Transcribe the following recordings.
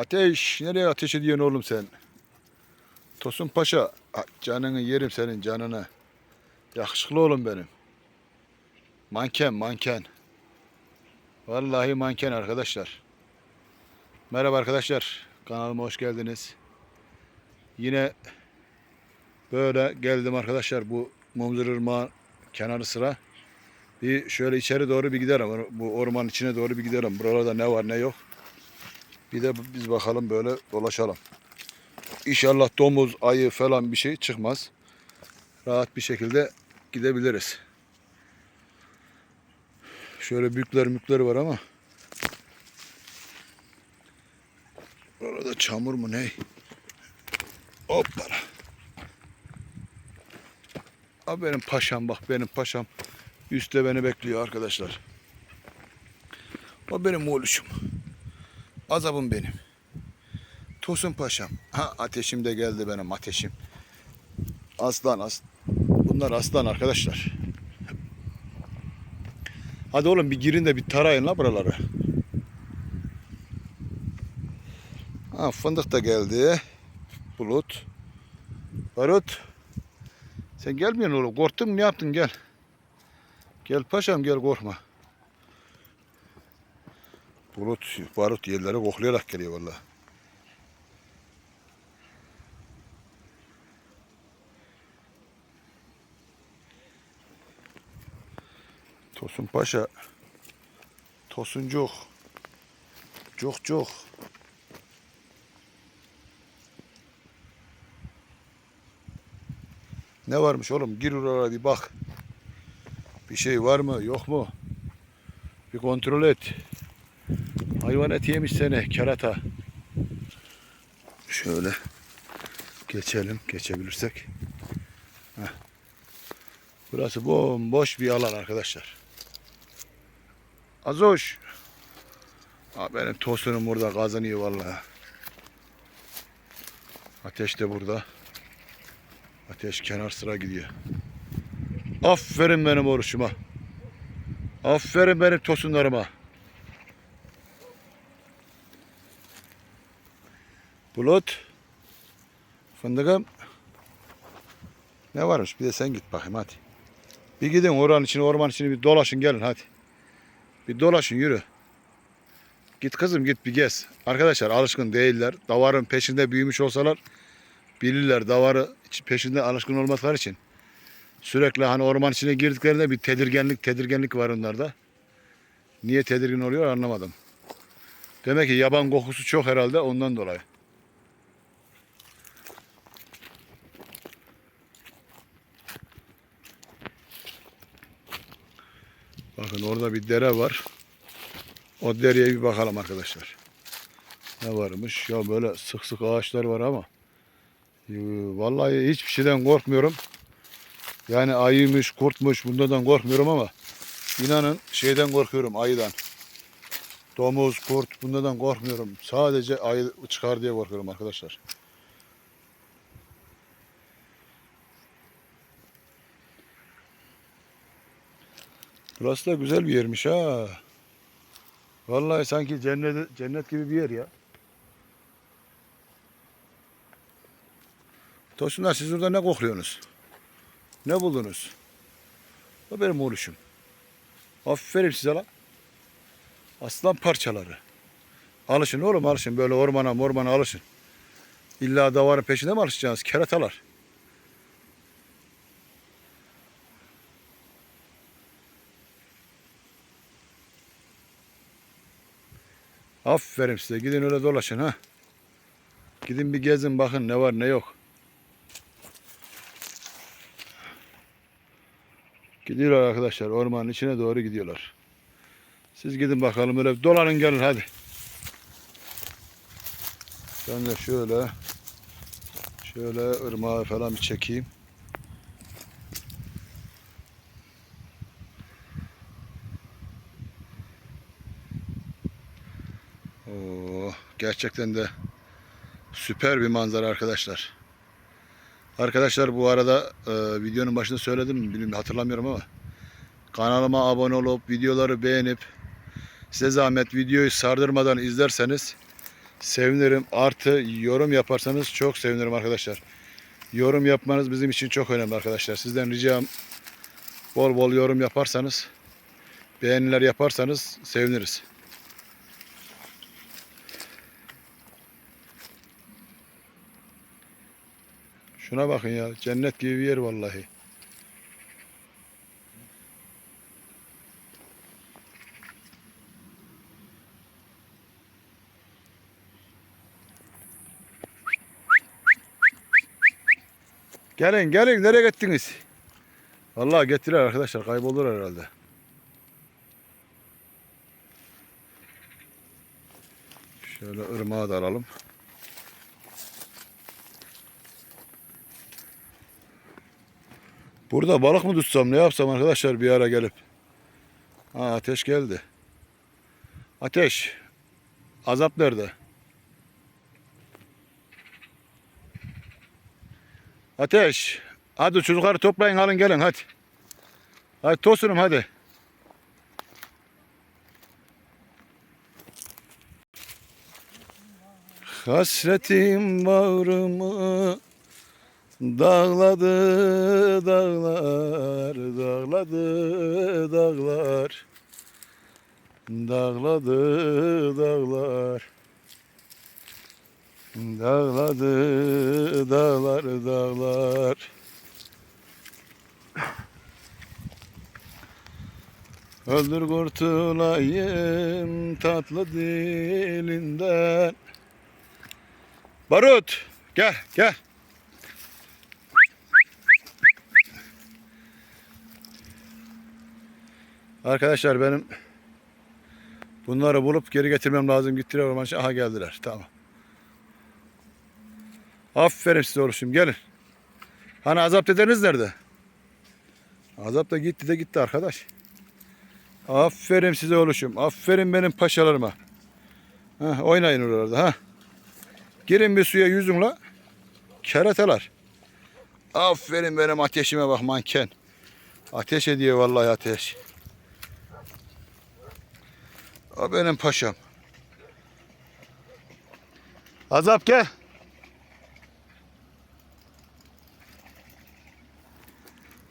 Ateş. Nereye ateş ediyorsun oğlum sen? Tosun Paşa. Canını yerim senin canını. Yakışıklı oğlum benim. Manken manken. Vallahi manken arkadaşlar. Merhaba arkadaşlar. Kanalıma hoş geldiniz. Yine böyle geldim arkadaşlar bu Mumzur Irmağı kenarı sıra. Bir şöyle içeri doğru bir giderim. Bu ormanın içine doğru bir giderim. Buralarda ne var ne yok. Bir de biz bakalım böyle dolaşalım. İnşallah domuz, ayı falan bir şey çıkmaz. Rahat bir şekilde gidebiliriz. Şöyle büyükler mükleri var ama. Orada çamur mu ne? Hoppala. Abi benim paşam bak benim paşam. Üstte beni bekliyor arkadaşlar. O benim oğluşum. Azabım benim. Tosun paşam. Ha ateşim de geldi benim ateşim. Aslan as. Bunlar aslan arkadaşlar. Hadi oğlum bir girin de bir tarayın la buraları. Ha fındık da geldi. Bulut. Barut. Sen gelmiyorsun oğlum. Korktun mu ne yaptın gel. Gel paşam gel korkma. Bulut, barut yerlere koklayarak geliyor vallahi. Tosun Paşa. Tosuncuk. Cuk cuk. Ne varmış oğlum? Gir oraya bir bak. Bir şey var mı yok mu? Bir kontrol et. Hayvan eti yemiş seni kerata. Şöyle geçelim geçebilirsek. Heh. Burası bomboş bir alan arkadaşlar. Azoş. Ha, benim tosunum burada kazanıyor vallahi. Ateş de burada. Ateş kenar sıra gidiyor. Aferin benim oruçuma. Aferin benim tosunlarıma. Bulut. Fındıkım. Ne varmış? Bir de sen git bakayım hadi. Bir gidin oranın içine, orman içine bir dolaşın gelin hadi. Bir dolaşın yürü. Git kızım git bir gez. Arkadaşlar alışkın değiller. Davarın peşinde büyümüş olsalar bilirler davarı peşinde alışkın olmakları için. Sürekli hani orman içine girdiklerinde bir tedirginlik tedirginlik var onlarda. Niye tedirgin oluyor anlamadım. Demek ki yaban kokusu çok herhalde ondan dolayı. Bakın orada bir dere var. O dereye bir bakalım arkadaşlar. Ne varmış? Ya böyle sık sık ağaçlar var ama. Vallahi hiçbir şeyden korkmuyorum. Yani ayıymış, kurtmuş bunlardan korkmuyorum ama inanın şeyden korkuyorum ayıdan. Domuz, kurt bunlardan korkmuyorum. Sadece ayı çıkar diye korkuyorum arkadaşlar. Burası da güzel bir yermiş ha. Vallahi sanki cennet cennet gibi bir yer ya. Tosunlar siz orada ne kokluyorsunuz? Ne buldunuz? O benim oğluşum. Aferin size lan. Aslan parçaları. Alışın oğlum alışın. Böyle ormana mormana alışın. İlla davarın peşinde mi alışacaksınız? Keratalar. Aferin size. Gidin öyle dolaşın ha. Gidin bir gezin bakın ne var ne yok. Gidiyorlar arkadaşlar ormanın içine doğru gidiyorlar. Siz gidin bakalım öyle dolanın gelin hadi. Ben de şöyle şöyle ırmağı falan bir çekeyim. Gerçekten de süper bir manzara arkadaşlar. Arkadaşlar bu arada e, videonun başında söyledim mi bilmiyorum hatırlamıyorum ama kanalıma abone olup videoları beğenip size zahmet videoyu sardırmadan izlerseniz sevinirim. Artı yorum yaparsanız çok sevinirim arkadaşlar. Yorum yapmanız bizim için çok önemli arkadaşlar. Sizden ricam bol bol yorum yaparsanız, beğeniler yaparsanız seviniriz. Şuna bakın ya. Cennet gibi bir yer vallahi. Gelin gelin nereye gittiniz? Vallahi getirir arkadaşlar kaybolur herhalde. Şöyle ırmağı da alalım. Burada balık mı tutsam ne yapsam arkadaşlar bir ara gelip. Ha ateş geldi. Ateş. Azap nerede? Ateş. Hadi çocukları toplayın alın gelin hadi. Hadi tosunum hadi. Hasretim bağrımı dağladı dağlar, dağladı dağlar. Dağladı dağlar. Dağladı dağlar dağlar. Öldür kurtulayım tatlı dilinden. Barut gel gel. Arkadaşlar benim bunları bulup geri getirmem lazım. Gittiler orman. Aha geldiler. Tamam. Aferin size oluşum. Gelin. Hani azap dedeniz nerede? Azap da gitti de gitti arkadaş. Aferin size oluşum. Aferin benim paşalarıma. Heh, oynayın oralarda. Ha. Girin bir suya yüzün la. Keratalar. Aferin benim ateşime bak manken. Ateş ediyor vallahi ateş. O benim paşam. Azap gel.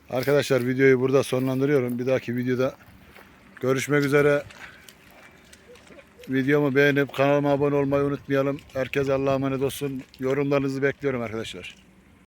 Arkadaşlar videoyu burada sonlandırıyorum. Bir dahaki videoda görüşmek üzere. Videomu beğenip kanalıma abone olmayı unutmayalım. Herkes Allah'a emanet olsun. Yorumlarınızı bekliyorum arkadaşlar.